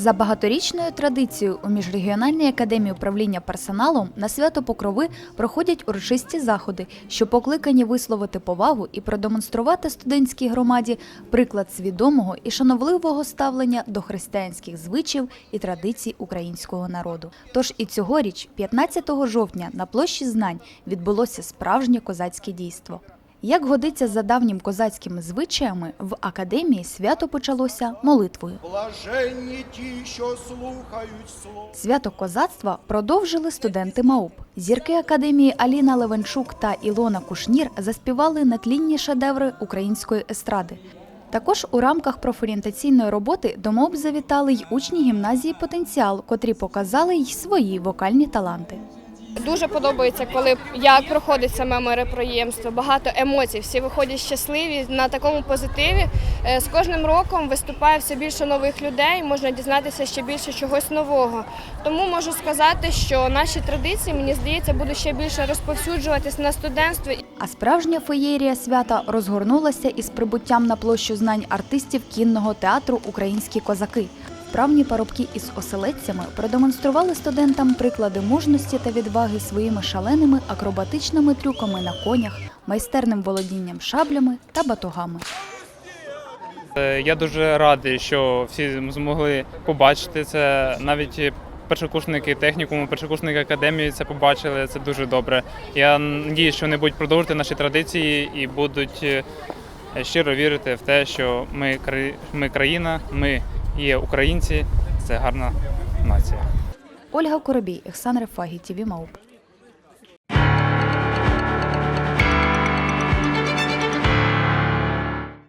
За багаторічною традицією у міжрегіональній академії управління персоналом на свято Покрови проходять урочисті заходи, що покликані висловити повагу і продемонструвати студентській громаді приклад свідомого і шановливого ставлення до християнських звичаїв і традицій українського народу. Тож і цьогоріч, 15 жовтня, на площі знань відбулося справжнє козацьке дійство. Як годиться за давнім козацькими звичаями, в академії свято почалося молитвою. Блаженні ті, що слухають слово. Свято козацтва продовжили студенти МАУП. Зірки академії Аліна Левенчук та Ілона Кушнір заспівали нетлінні шедеври української естради. Також у рамках профорієнтаційної роботи до МАУП завітали й учні гімназії Потенціал, котрі показали й свої вокальні таланти. Дуже подобається, коли як проходить саме мероприємство. Багато емоцій, всі виходять щасливі на такому позитиві. Е, З кожним роком виступає все більше нових людей, можна дізнатися ще більше чогось нового. Тому можу сказати, що наші традиції, мені здається, будуть ще більше розповсюджуватись на студентство. А справжня феєрія свята розгорнулася із прибуттям на площу знань артистів кінного театру Українські козаки. Вправні парубки із оселедцями продемонстрували студентам приклади мужності та відваги своїми шаленими акробатичними трюками на конях, майстерним володінням шаблями та батогами. Е, Я дуже радий, що всі змогли побачити це. Навіть першокурсники технікуму, першокурсники академії це побачили. Це дуже добре. Я надію, що вони будуть продовжувати наші традиції і будуть е, щиро вірити в те, що ми, ми країна, ми є українці. Це гарна нація. Ольга Коробій, Ехсан Фагі, ТІВІ МАУП.